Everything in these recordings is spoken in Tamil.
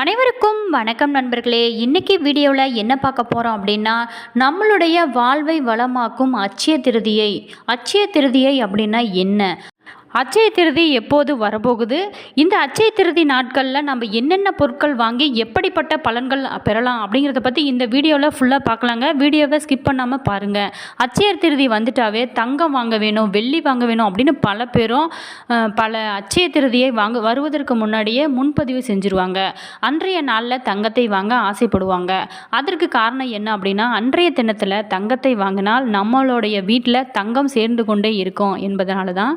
அனைவருக்கும் வணக்கம் நண்பர்களே. இன்றைக்கி வீடியோவில் என்ன பார்க்க போகிறோம் அப்படின்னா நம்மளுடைய வாழ்வை வளமாக்கும் அச்சய திருதியை. அச்சய திருதியை அப்படின்னா என்ன? அச்சய திருதி எப்போது வரப்போகுது? இந்த அச்சய திருதி நாட்களில் நம்ம என்னென்ன பொருட்கள் வாங்கி எப்படிப்பட்ட பலன்கள் பெறலாம் அப்படிங்கிறத பற்றி இந்த வீடியோவில் ஃபுல்லாக பார்க்கலாங்க. வீடியோவை ஸ்கிப் பண்ணாமல் பாருங்கள் அச்சய திருதி வந்துட்டாவே தங்கம் வாங்க வேணும் வெள்ளி வாங்க வேணும் அப்படின்னு பல பேரும் பல அச்சய திருதியை வாங்க வருவதற்கு முன்னாடியே முன்பதிவு செஞ்சுருவாங்க. அன்றைய நாளில் தங்கத்தை வாங்க ஆசைப்படுவாங்க. அதற்கு காரணம் என்ன அப்படின்னா அன்றைய தினத்தில் தங்கத்தை வாங்கினால் நம்மளுடைய வீட்டில் தங்கம் சேர்ந்து கொண்டே இருக்கும் என்பதனால தான்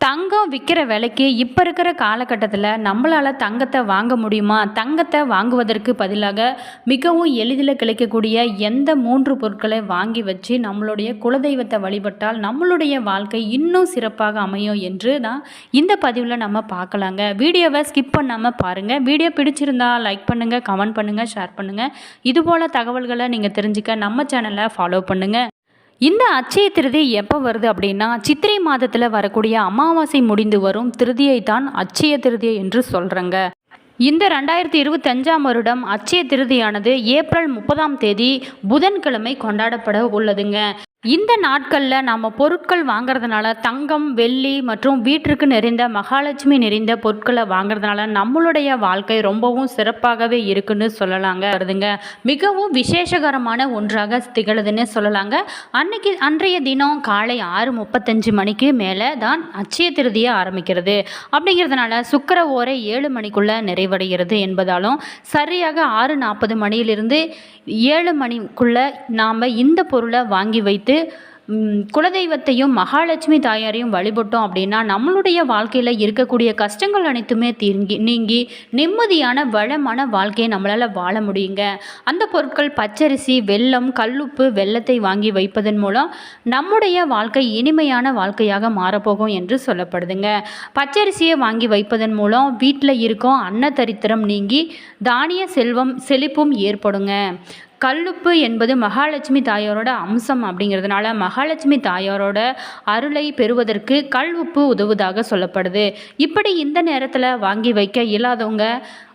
தங்கம் விற்கிற விலைக்கு இப்போ இருக்கிற காலகட்டத்தில் நம்மளால் தங்கத்தை வாங்க முடியுமா? தங்கத்தை வாங்குவதற்கு பதிலாக மிகவும் எளிதில் கிடைக்கக்கூடிய எந்த மூன்று பொருட்களை வாங்கி வச்சு நம்மளுடைய குலதெய்வத்தை வழிபட்டால் நம்மளுடைய வாழ்க்கை இன்னும் சிறப்பாக அமையும் என்று தான் இந்த பதிவில் நம்ம பார்க்கலாங்க. வீடியோவை ஸ்கிப் பண்ணாமல் பாருங்கள் வீடியோ பிடிச்சிருந்தா லைக் பண்ணுங்கள் கமெண்ட் பண்ணுங்கள் ஷேர் பண்ணுங்கள் இதுபோல் தகவல்களை நீங்கள் தெரிஞ்சுக்க நம்ம சேனலை ஃபாலோ பண்ணுங்கள் இந்த அச்சய திருதி எப்போ வருது அப்படின்னா சித்திரை மாதத்தில் வரக்கூடிய அமாவாசை முடிந்து வரும் திருதியை தான் அச்சய திருதியை என்று சொல்கிறேங்க இந்த ரெண்டாயிரத்தி இருபத்தஞ்சாம் வருடம் அச்சய திருதியானது ஏப்ரல் முப்பதாம் தேதி புதன்கிழமை கொண்டாடப்பட உள்ளதுங்க. இந்த நாட்களில் நாம் பொருட்கள் வாங்குறதுனால தங்கம் வெள்ளி மற்றும் வீட்டிற்கு நிறைந்த மகாலட்சுமி நிறைந்த பொருட்களை வாங்குறதுனால நம்மளுடைய வாழ்க்கை ரொம்பவும் சிறப்பாகவே இருக்குன்னு சொல்லலாங்க வருதுங்க மிகவும் விசேஷகரமான ஒன்றாக திகழுதுன்னு சொல்லலாங்க. அன்னைக்கு அன்றைய தினம் காலை ஆறு முப்பத்தஞ்சு மணிக்கு மேலே தான் அச்சய திருதியை ஆரம்பிக்கிறது. அப்படிங்கிறதுனால சுக்கர ஓரை ஏழு மணிக்குள்ளே நிறைவடைகிறது என்பதாலும் சரியாக ஆறு நாற்பது மணியிலிருந்து ஏழு மணிக்குள்ளே நாம் இந்த பொருளை வாங்கி வைத்து ம், குலதெய்வத்தையும் மகாலட்சுமி தாயாரையும் வழிபட்டோம் அப்படின்னா நம்மளுடைய வாழ்க்கையில் இருக்கக்கூடிய கஷ்டங்கள் அனைத்துமே தீங்கி நீங்கி நிம்மதியான வளமான வாழ்க்கையை நம்மளால் வாழ முடியுங்க. அந்த பொருட்கள் பச்சரிசி வெல்லம் கல்லுப்பு வெல்லத்தை வாங்கி வைப்பதன் மூலம் நம்முடைய வாழ்க்கை இனிமையான வாழ்க்கையாக மாறப்போகும் என்று சொல்லப்படுதுங்க. பச்சரிசியை வாங்கி வைப்பதன் மூலம் வீட்டில் இருக்கும் அன்னதரித்திரம் நீங்கி தானிய செல்வம் செழிப்பும் ஏற்படுங்க. கல்லுப்பு என்பது மகாலட்சுமி தாயாரோட அம்சம் அப்படிங்கிறதுனால மகாலட்சுமி தாயாரோட அருளை பெறுவதற்கு கல் உப்பு உதவுவதாக சொல்லப்படுது. இப்படி இந்த நேரத்தில் வாங்கி வைக்க இல்லாதவங்க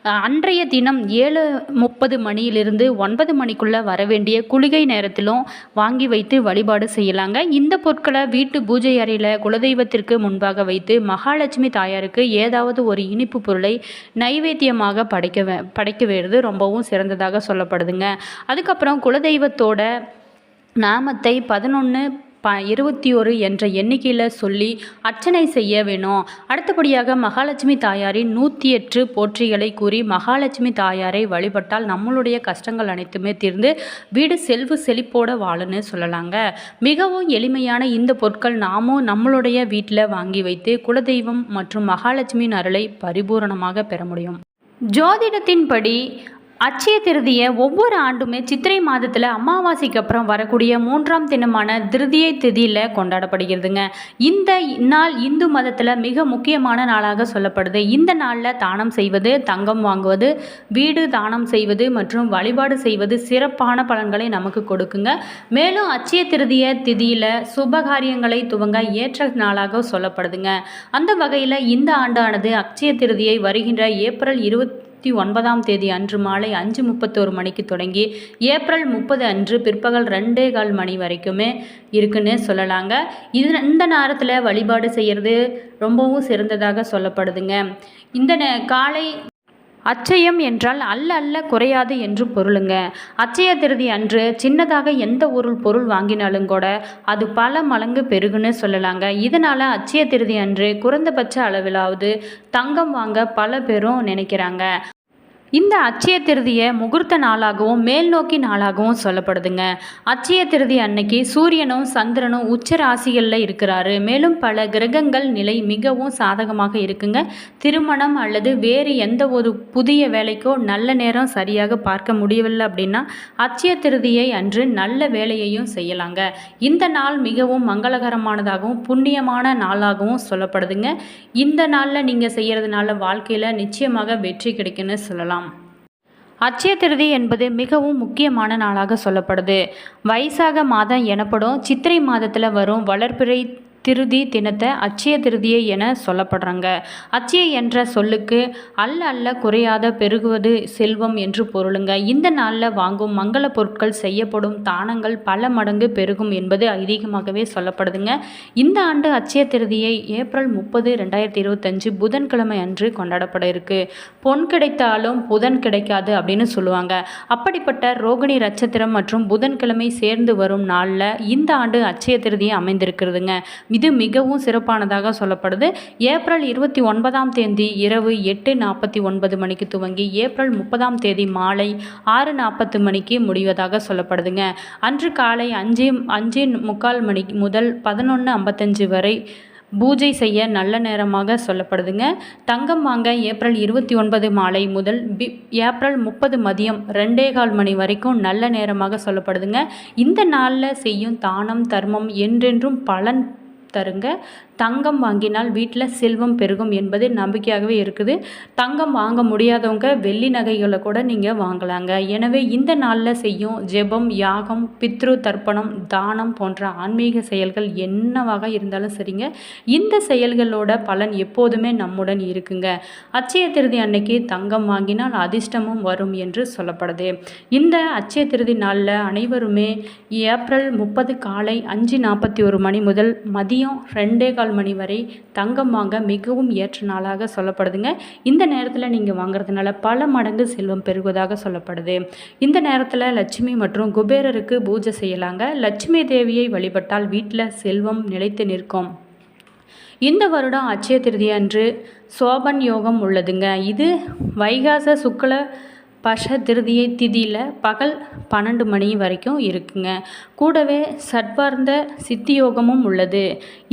அன்றைய தினம் ஏழு முப்பது மணியிலிருந்து ஒன்பது மணிக்குள்ளே வர வேண்டிய குளிகை நேரத்திலும் வாங்கி வைத்து வழிபாடு செய்யலாங்க. இந்த பொருட்களை வீட்டு பூஜை அறையில் குலதெய்வத்திற்கு முன்பாக வைத்து மகாலட்சுமி தாயாருக்கு ஏதாவது ஒரு இனிப்பு பொருளை நைவேத்தியமாக படைக்க படைக்க வேண்டியது ரொம்பவும் சிறந்ததாக சொல்லப்படுதுங்க. அதுக்கப்புறம் குலதெய்வத்தோட நாமத்தை பதினொன்று ப இருபத்தி ஒரு என்ற எண்ணிக்கையில் சொல்லி அர்ச்சனை செய்ய வேணும். அடுத்தபடியாக மகாலட்சுமி தாயாரின் நூற்றி எட்டு போற்றிகளை கூறி மகாலட்சுமி தாயாரை வழிபட்டால் நம்மளுடைய கஷ்டங்கள் அனைத்துமே தீர்ந்து வீடு செல்வு செழிப்போட வாழுன்னு சொல்லலாங்க. மிகவும் எளிமையான இந்த பொருட்கள் நாமும் நம்மளுடைய வீட்டில் வாங்கி வைத்து குலதெய்வம் மற்றும் மகாலட்சுமியின் அருளை பரிபூரணமாக பெற முடியும். ஜோதிடத்தின்படி அச்சய திருதியை ஒவ்வொரு ஆண்டுமே சித்திரை மாதத்தில் அமாவாசைக்கு அப்புறம் வரக்கூடிய மூன்றாம் தினமான திருதியை திதியில் கொண்டாடப்படுகிறதுங்க. இந்த நாள் இந்து மதத்தில் மிக முக்கியமான நாளாக சொல்லப்படுது. இந்த நாளில் தானம் செய்வது தங்கம் வாங்குவது வீடு தானம் செய்வது மற்றும் வழிபாடு செய்வது சிறப்பான பலன்களை நமக்கு கொடுக்குங்க. மேலும் அச்சய திருதிய திதியில் சுபகாரியங்களை துவங்க ஏற்ற நாளாக சொல்லப்படுதுங்க. அந்த வகையில் இந்த ஆண்டானது அச்சய திருதியை வருகின்ற ஏப்ரல் இருபத்தி ஒன்பதாம் தேதி அன்று மாலை அஞ்சு முப்பத்தோரு மணிக்கு தொடங்கி ஏப்ரல் முப்பது அன்று பிற்பகல் ரெண்டே கால் மணி வரைக்குமே இருக்குன்னு சொல்லலாங்க. இது இந்த நேரத்தில் வழிபாடு செய்கிறது ரொம்பவும் சிறந்ததாக சொல்லப்படுதுங்க. இந்த நே- காலை அச்சயம் என்றால் அல்ல அல்ல குறையாது என்று பொருளுங்க. அச்சய திருதி அன்று சின்னதாக எந்த ஒரு பொருள் வாங்கினாலும் கூட அது பல மடங்கு பெருகுன்னு சொல்லலாங்க. இதனால் அச்சய திருதி அன்று குறைந்தபட்ச அளவிலாவது தங்கம் வாங்க பல பேரும் நினைக்கிறாங்க. இந்த அச்சய திருதியை முகூர்த்த நாளாகவும் மேல் நோக்கி நாளாகவும் சொல்லப்படுதுங்க. அச்சய திருதி அன்னைக்கு சூரியனும் சந்திரனும் உச்ச ராசிகளில் இருக்கிறாரு. மேலும் பல கிரகங்கள் நிலை மிகவும் சாதகமாக இருக்குங்க. திருமணம் அல்லது வேறு எந்த ஒரு புதிய வேலைக்கோ நல்ல நேரம் சரியாக பார்க்க முடியவில்லை அப்படின்னா அச்சய திருதியை அன்று நல்ல வேலையையும் செய்யலாங்க. இந்த நாள் மிகவும் மங்களகரமானதாகவும் புண்ணியமான நாளாகவும் சொல்லப்படுதுங்க. இந்த நாளில் நீங்கள் செய்கிறதுனால வாழ்க்கையில் நிச்சயமாக வெற்றி கிடைக்குன்னு சொல்லலாம். அட்சய திருதி என்பது மிகவும் முக்கியமான நாளாக சொல்லப்படுது. வைசாக மாதம் எனப்படும் சித்திரை மாதத்தில் வரும் வளர்பிறை திருதி தினத்தை அச்சய திருதியை என சொல்லப்படுறாங்க. அச்சய என்ற சொல்லுக்கு அல்ல அல்ல குறையாத பெருகுவது செல்வம் என்று பொருளுங்க. இந்த நாளில் வாங்கும் மங்கள பொருட்கள் செய்யப்படும் தானங்கள் பல மடங்கு பெருகும் என்பது ஐதீகமாகவே சொல்லப்படுதுங்க. இந்த ஆண்டு அச்சய திருதியை ஏப்ரல் முப்பது ரெண்டாயிரத்தி இருபத்தஞ்சு புதன்கிழமை அன்று கொண்டாடப்பட இருக்கு. பொன் கிடைத்தாலும் புதன் கிடைக்காது அப்படின்னு சொல்லுவாங்க. அப்படிப்பட்ட ரோகிணி நட்சத்திரம் மற்றும் புதன்கிழமை சேர்ந்து வரும் நாளில் இந்த ஆண்டு அச்சய திருதியை அமைந்திருக்கிறதுங்க. இது மிகவும் சிறப்பானதாக சொல்லப்படுது. ஏப்ரல் இருபத்தி ஒன்பதாம் தேதி இரவு எட்டு நாற்பத்தி ஒன்பது மணிக்கு துவங்கி ஏப்ரல் முப்பதாம் தேதி மாலை ஆறு நாற்பத்து மணிக்கு முடிவதாக சொல்லப்படுதுங்க. அன்று காலை அஞ்சு அஞ்சு முக்கால் மணி முதல் பதினொன்று ஐம்பத்தஞ்சு வரை பூஜை செய்ய நல்ல நேரமாக சொல்லப்படுதுங்க. தங்கம் வாங்க ஏப்ரல் இருபத்தி ஒன்பது மாலை முதல் பி ஏப்ரல் முப்பது மதியம் ரெண்டே கால் மணி வரைக்கும் நல்ல நேரமாக சொல்லப்படுதுங்க. இந்த நாளில் செய்யும் தானம் தர்மம் என்றென்றும் பலன் தருங்க. தங்கம் வாங்கினால் வீட்டில் செல்வம் பெருகும் என்பது நம்பிக்கையாகவே இருக்குது. தங்கம் வாங்க முடியாதவங்க வெள்ளி நகைகளை கூட நீங்கள் வாங்கலாங்க. எனவே இந்த நாளில் செய்யும் ஜெபம் யாகம் பித்ரு தர்ப்பணம் தானம் போன்ற ஆன்மீக செயல்கள் என்னவாக இருந்தாலும் சரிங்க. இந்த செயல்களோட பலன் எப்போதுமே நம்முடன் இருக்குங்க. அச்சய திருதி அன்னைக்கு தங்கம் வாங்கினால் அதிர்ஷ்டமும் வரும் என்று சொல்லப்படுது. இந்த அச்சய திருதி நாளில் அனைவருமே ஏப்ரல் முப்பது காலை அஞ்சு நாற்பத்தி ஒரு மணி முதல் மதியம் ரெண்டே கால் மணி வரை தங்கம் வாங்க மிகவும் ஏற்ற நாளாக சொல்லப்படுதுங்க. இந்த நேரத்தில் நீங்கள் வாங்குறதுனால பல மடங்கு செல்வம் பெருகுவதாக சொல்லப்படுது. இந்த நேரத்தில் லட்சுமி மற்றும் குபேரருக்கு பூஜை செய்யலாங்க. லட்சுமி தேவியை வழிபட்டால் வீட்டில் செல்வம் நிலைத்து நிற்கும். இந்த வருடம் அட்சய திருதி அன்று சோபன் யோகம் உள்ளதுங்க. இது வைகாச சுக்ல பஷ திருதியை திதியில் பகல் பன்னெண்டு மணி வரைக்கும் இருக்குங்க. கூடவே சட்வார்ந்த சித்தி யோகமும் உள்ளது.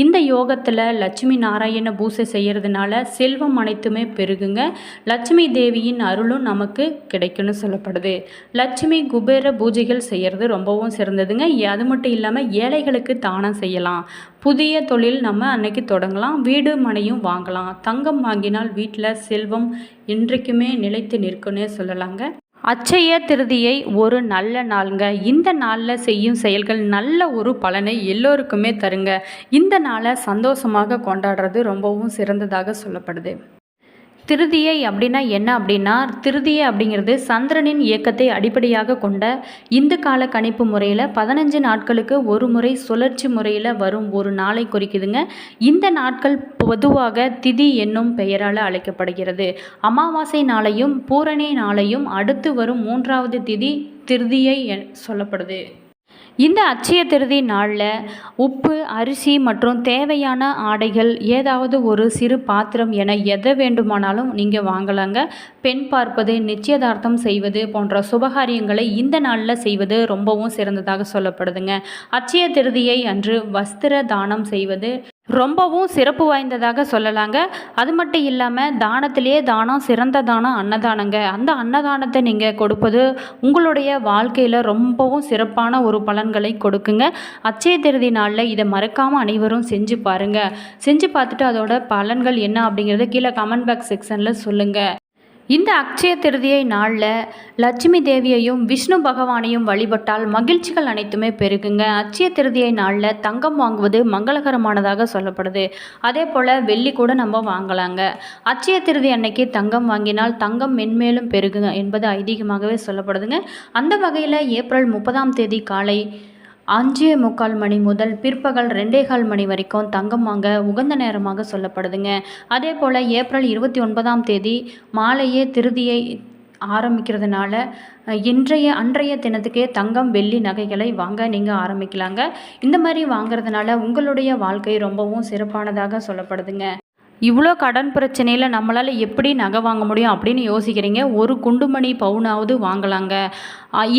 இந்த யோகத்தில் லட்சுமி நாராயண பூசை செய்கிறதுனால செல்வம் அனைத்துமே பெருகுங்க. லட்சுமி தேவியின் அருளும் நமக்கு கிடைக்கும்னு சொல்லப்படுது. லட்சுமி குபேர பூஜைகள் செய்கிறது ரொம்பவும் சிறந்ததுங்க. அது மட்டும் இல்லாமல் ஏழைகளுக்கு தானம் செய்யலாம். புதிய தொழில் நம்ம அன்னைக்கு தொடங்கலாம். வீடு மனையும் வாங்கலாம். தங்கம் வாங்கினால் வீட்டில் செல்வம் என்றைக்குமே நிலைத்து நிற்கும்னே சொல்லலாங்க. அச்சய திருதியை ஒரு நல்ல நாளுங்க. இந்த நாளில் செய்யும் செயல்கள் நல்ல ஒரு பலனை எல்லோருக்குமே தருங்க. இந்த நாளை சந்தோஷமாக கொண்டாடுறது ரொம்பவும் சிறந்ததாக சொல்லப்படுது. திருதியை அப்படின்னா என்ன அப்படின்னா திருதியை அப்படிங்கிறது சந்திரனின் இயக்கத்தை அடிப்படையாக கொண்ட இந்து கால கணிப்பு முறையில் பதினஞ்சு நாட்களுக்கு ஒரு முறை சுழற்சி முறையில் வரும் ஒரு நாளை குறிக்குதுங்க. இந்த நாட்கள் பொதுவாக திதி என்னும் பெயரால் அழைக்கப்படுகிறது. அமாவாசை நாளையும் பூரணி நாளையும் அடுத்து வரும் மூன்றாவது திதி திருதியை சொல்லப்படுது. இந்த அட்சய திருதி நாளில் உப்பு அரிசி மற்றும் தேவையான ஆடைகள் ஏதாவது ஒரு சிறு பாத்திரம் என எதை வேண்டுமானாலும் நீங்கள் வாங்கலாங்க. பெண் பார்ப்பது நிச்சயதார்த்தம் செய்வது போன்ற சுபகாரியங்களை இந்த நாளில் செய்வது ரொம்பவும் சிறந்ததாக சொல்லப்படுதுங்க. அச்சய திருதியை அன்று வஸ்திர தானம் செய்வது ரொம்பவும் சிறப்பு வாய்ந்ததாக சொல்லலாங்க. அது மட்டும் இல்லாமல் தானத்திலே தானம் சிறந்த தானம் அன்னதானங்க. அந்த அன்னதானத்தை நீங்கள் கொடுப்பது உங்களுடைய வாழ்க்கையில் ரொம்பவும் சிறப்பான ஒரு பலன்களை கொடுக்குங்க. அச்சய திருதி நாளில் இதை மறக்காமல் அனைவரும் செஞ்சு பாருங்கள் செஞ்சு பார்த்துட்டு அதோட பலன்கள் என்ன அப்படிங்கிறத கீழே கமெண்ட் பாக்ஸ் செக்ஷனில் சொல்லுங்கள் இந்த அக்ஷய திருதியை நாளில் லட்சுமி தேவியையும் விஷ்ணு பகவானையும் வழிபட்டால் மகிழ்ச்சிகள் அனைத்துமே பெருகுங்க. அச்சய திருதியை நாளில் தங்கம் வாங்குவது மங்களகரமானதாக சொல்லப்படுது. அதே போல் வெள்ளி கூட நம்ம வாங்கலாங்க. அச்சய திருதி அன்னைக்கு தங்கம் வாங்கினால் தங்கம் மென்மேலும் பெருகுங்க என்பது ஐதீகமாகவே சொல்லப்படுதுங்க. அந்த வகையில் ஏப்ரல் முப்பதாம் தேதி காலை அஞ்சே முக்கால் மணி முதல் பிற்பகல் ரெண்டே கால் மணி வரைக்கும் தங்கம் வாங்க உகந்த நேரமாக சொல்லப்படுதுங்க. அதே போல் ஏப்ரல் இருபத்தி ஒன்பதாம் தேதி மாலையே திருதியை ஆரம்பிக்கிறதுனால இன்றைய அன்றைய தினத்துக்கே தங்கம் வெள்ளி நகைகளை வாங்க நீங்கள் ஆரம்பிக்கலாங்க. இந்த மாதிரி வாங்குறதுனால உங்களுடைய வாழ்க்கை ரொம்பவும் சிறப்பானதாக சொல்லப்படுதுங்க. இவ்வளோ கடன் பிரச்சனையில் நம்மளால் எப்படி நகை வாங்க முடியும் அப்படின்னு யோசிக்கிறீங்க? ஒரு குண்டுமணி பவுனாவது வாங்கலாங்க.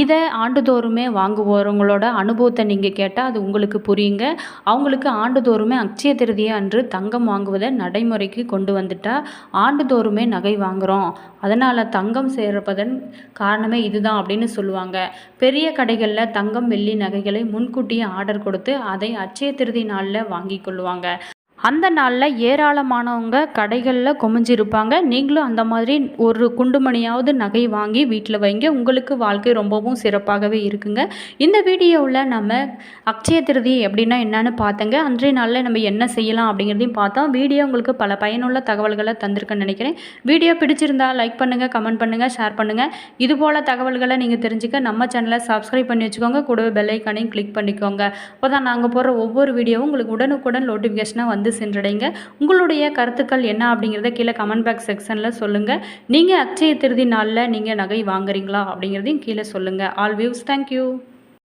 இதை ஆண்டுதோறுமே வாங்குவோரவங்களோட அனுபவத்தை நீங்கள் கேட்டால் அது உங்களுக்கு புரியுங்க. அவங்களுக்கு ஆண்டுதோறுமே அக்ஷய திருதியை அன்று தங்கம் வாங்குவதை நடைமுறைக்கு கொண்டு வந்துட்டால் ஆண்டுதோறுமே நகை வாங்குகிறோம் அதனால் தங்கம் சேர்ப்பதன் காரணமே இதுதான் அப்படின்னு சொல்லுவாங்க. பெரிய கடைகளில் தங்கம் வெள்ளி நகைகளை முன்கூட்டியே ஆர்டர் கொடுத்து அதை அச்சய திருதி நாளில் வாங்கி கொள்ளுவாங்க. அந்த நாளில் ஏராளமானவங்க கடைகளில் குமிஞ்சிருப்பாங்க. நீங்களும் அந்த மாதிரி ஒரு குண்டுமணியாவது நகை வாங்கி வீட்டில் வைங்க. உங்களுக்கு வாழ்க்கை ரொம்பவும் சிறப்பாகவே இருக்குங்க. இந்த வீடியோவில் நம்ம அக்ஷய திருதி அப்படின்னா என்னன்னு பார்த்தங்க. அன்றைய நாளில் நம்ம என்ன செய்யலாம் அப்படிங்கிறதையும் பார்த்தோம். வீடியோ உங்களுக்கு பல பயனுள்ள தகவல்களை தந்திருக்குன்னு நினைக்கிறேன். வீடியோ பிடிச்சிருந்தா லைக் பண்ணுங்கள் கமெண்ட் பண்ணுங்கள் ஷேர் பண்ணுங்கள் இது போல் தகவல்களை நீங்கள் தெரிஞ்சுக்க நம்ம சேனலை சப்ஸ்கிரைப் பண்ணி வச்சுக்கோங்க. கூடவே பெல்லைக்கானையும் கிளிக் பண்ணிக்கோங்க. அப்போ தான் நாங்கள் போடுற ஒவ்வொரு வீடியோவும் உங்களுக்கு உடனுக்குடன் நோட்டிஃபிகேஷனாக வந்து சென்றடைங்க. உங்களுடைய கருத்துக்கள் என்ன அப்படிங்கிறத கீழே கமெண்ட் பாக்ஸ் செக்ஷனில் சொல்லுங்கள் நீங்கள் அக்ஷய திருதி நாளில் நீங்கள் நகை வாங்குறீங்களா அப்படிங்கிறதையும் கீழே சொல்லுங்கள் ஆல் வியூஸ் தேங்க்யூ